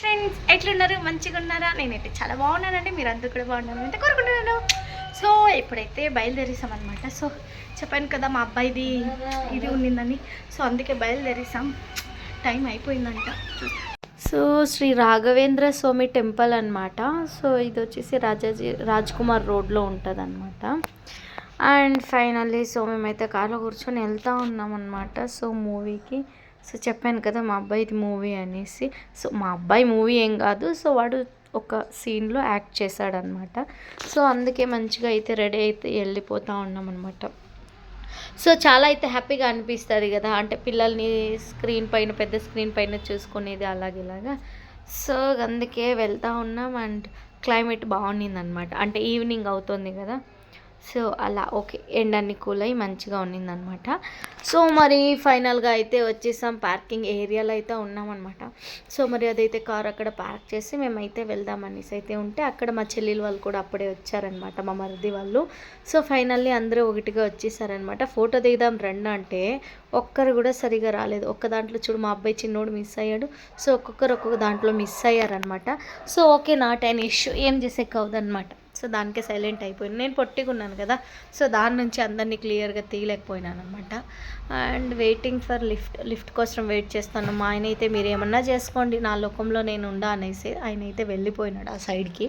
Friends ఎట్లున్నారు? మంచిగా ఉన్నారా? నేనైతే చాలా బాగున్నానండి. మీరు అందరూ కూడా బాగున్నారు అంటే కోరుకుంటున్నాను. సో ఇప్పుడైతే బయలుదేరేసాం అనమాట సో చెప్పాను కదా మా అబ్బాయిది ఇది ఉండిందని సో అందుకే బయలుదేరేసాం. టైం అయిపోయిందంట. సో శ్రీ రాఘవేంద్ర స్వామి టెంపుల్ అనమాట సో ఇది వచ్చేసి రాజాజీ రాజ్ కుమార్ రోడ్లో ఉంటుంది అనమాట అండ్ ఫైనల్లీ సో మేమైతే కార్లో కూర్చొని వెళ్తూ ఉన్నాం అనమాట సో మూవీకి సో చెప్పాను కదా మా అబ్బాయిది మూవీ అనేసి. సో మా అబ్బాయి మూవీ ఏం కాదు. సో వాడు ఒక సీన్లో యాక్ట్ చేశాడనమాట. సో అందుకే మంచిగా అయితే రెడీ అయితే వెళ్ళిపోతూ ఉన్నాం అనమాట సో చాలా అయితే హ్యాపీగా అనిపిస్తుంది కదా. అంటే పిల్లల్ని స్క్రీన్ పైన పెద్ద స్క్రీన్ పైన చూసుకునేది అలాగేలాగా సో అందుకే వెళ్తూ ఉన్నాం అండ్ క్లైమేట్ బాగుండింది అనమాట అంటే ఈవినింగ్ అవుతుంది కదా. సో అలా ఓకే ఎండ్ అన్ని కూల్ అయ్యి మంచిగా ఉన్నిందనమాట. సో మరి ఫైనల్గా అయితే వచ్చేసాం పార్కింగ్ ఏరియాలో అయితే ఉన్నామన్నమాట సో మరి అదైతే కార్ అక్కడ పార్క్ చేసి మేమైతే వెళ్దాం అనేసి అయితే ఉంటే అక్కడ మా చెల్లెలు వాళ్ళు కూడా అప్పుడే వచ్చారనమాట మా మరిది వాళ్ళు. సో ఫైనల్లీ అందరూ ఒకటిగా వచ్చేసారనమాట. ఫోటో దిగుదాం రండి అంటే ఒక్కరు కూడా సరిగా రాలేదు. ఒక్క దాంట్లో చూడు మా అబ్బాయి చిన్నోడు మిస్ అయ్యాడు. సో ఒక్కొక్కరు ఒక్కొక్క దాంట్లో miss అయ్యారనమాట. So okay not and issue ఏం చేసే కావదనమాట సో దానికే సైలెంట్ అయిపోయింది నేను పొట్టిగా ఉన్నాను కదా సో దాని నుంచి అందరినీ క్లియర్గా తీయలేకపోయినాను అనమాట and waiting for lift lift కోసం వెయిట్ చేస్తాను. మా ఆయన అయితే మీరు ఏమన్నా చేసుకోండి నా లోకంలో నేను ఉండా అనేసి ఆయన అయితే వెళ్ళిపోయినాడు ఆ సైడ్కి.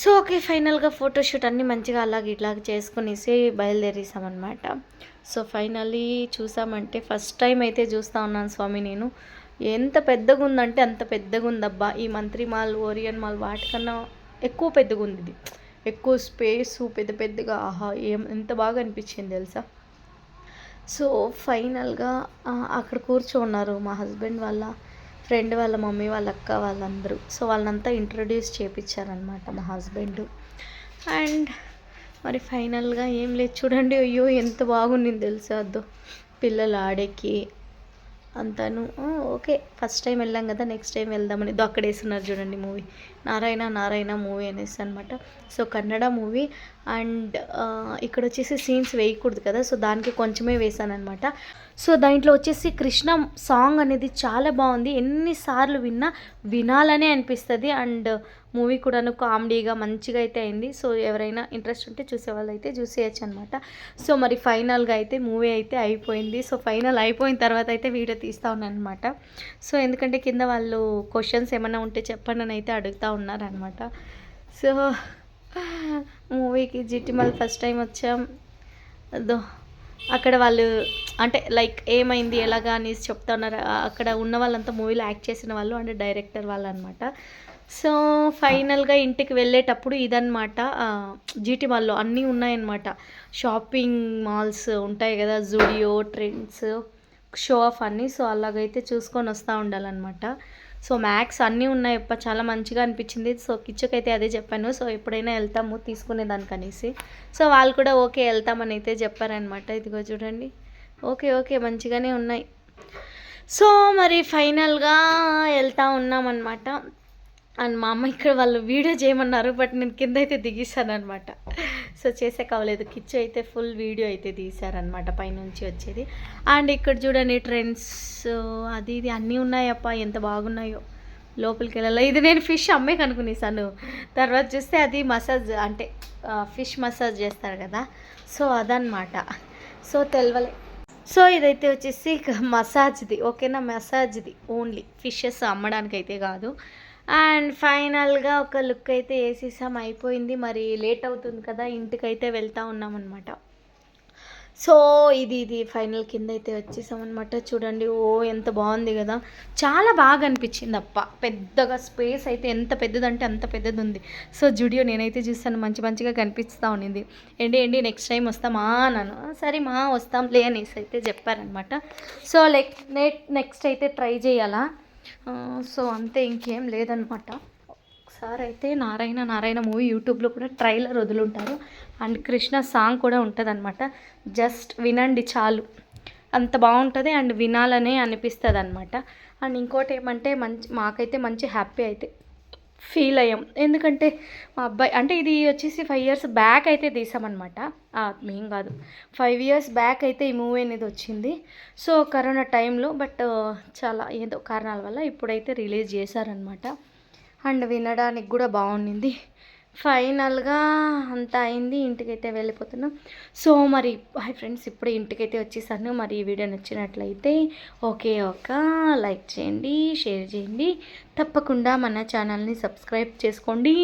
సో ఓకే ఫైనల్గా ఫోటోషూట్ అన్నీ మంచిగా అలాగే ఇట్లాగ చేసుకునేసి బయలుదేరేసామన్నమాట. సో ఫైనలీ చూసామంటే ఫస్ట్ టైం అయితే చూస్తూ ఉన్నాను స్వామి నేను. ఎంత పెద్దగా ఉందంటే అంత పెద్దగా ఉందబ్బా ఈ మంత్రి మాల్ ఓరియన్ మాల్ వాటికన్నా ఎక్కువ పెద్దగా ఉంది ఇది ఎక్కువ స్పేస్ పెద్ద పెద్దగా ఆహా ఏం ఎంత బాగా అనిపించింది తెలుసా? సో ఫైనల్గా అక్కడ కూర్చోన్నారు మా హస్బెండ్ వాళ్ళ ఫ్రెండ్ వాళ్ళ మమ్మీ వాళ్ళ అక్క వాళ్ళందరూ. సో వాళ్ళంతా ఇంట్రొడ్యూస్ చేయించారనమాట మా హస్బెండ్. అండ్ మరి ఫైనల్గా ఏం లేదు. చూడండి అయ్యో ఎంత బాగుంది తెలుసా అద్దో. పిల్లలు ఆడేకి అంతాను. ఓకే ఫస్ట్ టైం వెళ్ళాం కదా నెక్స్ట్ టైం వెళ్దామని. దొక్కడేస్తున్నారు అక్కడ వేస్తున్నారు చూడండి మూవీ. నారాయణ నారాయణ మూవీ అనేసి అనమాట సో కన్నడ మూవీ. అండ్ ఇక్కడ వచ్చేసి సీన్స్ వేయకూడదు కదా సో దానికి కొంచెమే వేసాను అనమాట సో దాంట్లో వచ్చేసి కృష్ణ సాంగ్ అనేది చాలా బాగుంది. ఎన్నిసార్లు విన్నా వినాలనే అనిపిస్తుంది. అండ్ మూవీ కూడాను కామెడీగా మంచిగా అయితే అయింది. సో ఎవరైనా ఇంట్రెస్ట్ ఉంటే చూసే వాళ్ళు అయితే చూసేయచ్చు అనమాట సో మరి ఫైనల్గా అయితే మూవీ అయితే అయిపోయింది. సో ఫైనల్ అయిపోయిన తర్వాత అయితే వీడియో తీస్తూ ఉన్నాను అనమాట సో ఎందుకంటే కింద వాళ్ళు క్వశ్చన్స్ ఏమైనా ఉంటే చెప్పండి అని అయితే అడుగుతూ ఉన్నారనమాట సో మూవీకి జిటిమల్ ఫస్ట్ టైం వచ్చాం. అదో అక్కడ వాళ్ళు అంటే లైక్ ఏమైంది ఎలాగా అనేసి చెప్తా ఉన్నారు అక్కడ ఉన్న వాళ్ళంతా మూవీలో యాక్ట్ చేసిన వాళ్ళు అండ్ డైరెక్టర్ వాళ్ళు అనమాట సో ఫైనల్గా ఇంటికి వెళ్ళేటప్పుడు ఇదనమాట జీటీ మాల్లో అన్నీ ఉన్నాయన్నమాట. షాపింగ్ మాల్స్ ఉంటాయి కదా జూడియో ట్రెండ్స్ షో ఆఫ్ అన్నీ. సో అలాగైతే చూసుకొని వస్తూ ఉండాలన్నమాట. సో మ్యాక్స్ అన్నీ ఉన్నాయి. అప్ప చాలా మంచిగా అనిపించింది. సో కిచ్చుకైతే అదే చెప్పాను. సో ఎప్పుడైనా వెళ్తాము తీసుకునేదానికనేసి. అనేసి సో వాళ్ళు కూడా ఓకే వెళ్తామని అయితే చెప్పారనమాట ఇదిగో చూడండి. ఓకే ఓకే మంచిగానే ఉన్నాయి. సో మరి ఫైనల్గా వెళ్తా ఉన్నామన్నమాట. అండ్ మా అమ్మ ఇక్కడ వాళ్ళు వీడియో చేయమన్నారు బట్ నేను కింద అయితే దిగేశాను అనమాట సో చేసే కావలేదు. కిచ్ అయితే ఫుల్ వీడియో అయితే తీశారనమాట పైనుంచి వచ్చేది. అండ్ ఇక్కడ చూడండి ట్రెండ్స్ అది ఇది అన్నీ ఉన్నాయప్ప ఎంత బాగున్నాయో. లోపలికి వెళ్ళాలి ఇది నేను ఫిష్ అమ్మే కనుక్కునేసాను తర్వాత చూస్తే అది మసాజ్ అంటే ఫిష్ మసాజ్ చేస్తారు కదా. సో అదనమాట సో తెలవలే. సో ఇదైతే వచ్చేసి మసాజ్ది ఓకేనా? మసాజ్ది ఓన్లీ. ఫిషెస్ అమ్మడానికి అయితే కాదు. అండ్ ఫైనల్గా ఒక లుక్ అయితే వేసేసాం. అయిపోయింది. మరి లేట్ అవుతుంది కదా ఇంటికైతే వెళ్తా ఉన్నామన్నమాట. సో ఇది ఇది ఫైనల్ కింద అయితే వచ్చేసామన్నమాట. చూడండి ఓ ఎంత బాగుంది కదా. చాలా బాగా అనిపించింది అప్ప పెద్దగా స్పేస్ అయితే ఎంత పెద్దదంటే అంత పెద్దది ఉంది సో జుడియో నేనైతే చూస్తాను. మంచి మంచిగా కనిపిస్తూ ఉండింది ఏంటి ఏంటి నెక్స్ట్ టైం వస్తామా అన్నాను. సరే మా వస్తాం లే అనేసి అయితే చెప్పారనమాట సో లైక్ నెక్స్ట్ అయితే ట్రై చేయాలా? సో అంతే ఇంకేం లేదనమాట ఒకసారి అయితే నారాయణ నారాయణ మూవీ యూట్యూబ్లో కూడా ట్రైలర్ వదులుంటారు. అండ్ కృష్ణ సాంగ్ కూడా ఉంటుంది అనమాట జస్ట్ వినండి చాలు. అంత బాగుంటుంది అండ్ వినాలనే అనిపిస్తుంది అనమాట అండ్ ఇంకోటి ఏమంటే మంచి మాకైతే మంచి హ్యాపీ అయితే ఫీల్ అయ్యాం. ఎందుకంటే మా అబ్బాయి అంటే ఇది వచ్చేసి ఫైవ్ ఇయర్స్ బ్యాక్ అయితే తీసామన్నమాట. మేం కాదు. ఫైవ్ ఇయర్స్ బ్యాక్ అయితే ఈ మూవీ అనేది వచ్చింది. సో కరోనా టైంలో బట్ చాలా ఏదో కారణాల వల్ల ఇప్పుడైతే రిలీజ్ చేశారనమాట అండ్ వినడానికి కూడా బాగుండింది. ఫైనల్గా అంతా అయింది ఇంటికైతే వెళ్ళిపోతున్నాం. సో మరి హాయ్ ఫ్రెండ్స్ ఇప్పుడు ఇంటికైతే వచ్చేసాను. మరి ఈ వీడియో నచ్చినట్లయితే ఓకే ఒక లైక్ చేయండి షేర్ చేయండి. తప్పకుండా మన ఛానల్ని సబ్స్క్రైబ్ చేసుకోండి.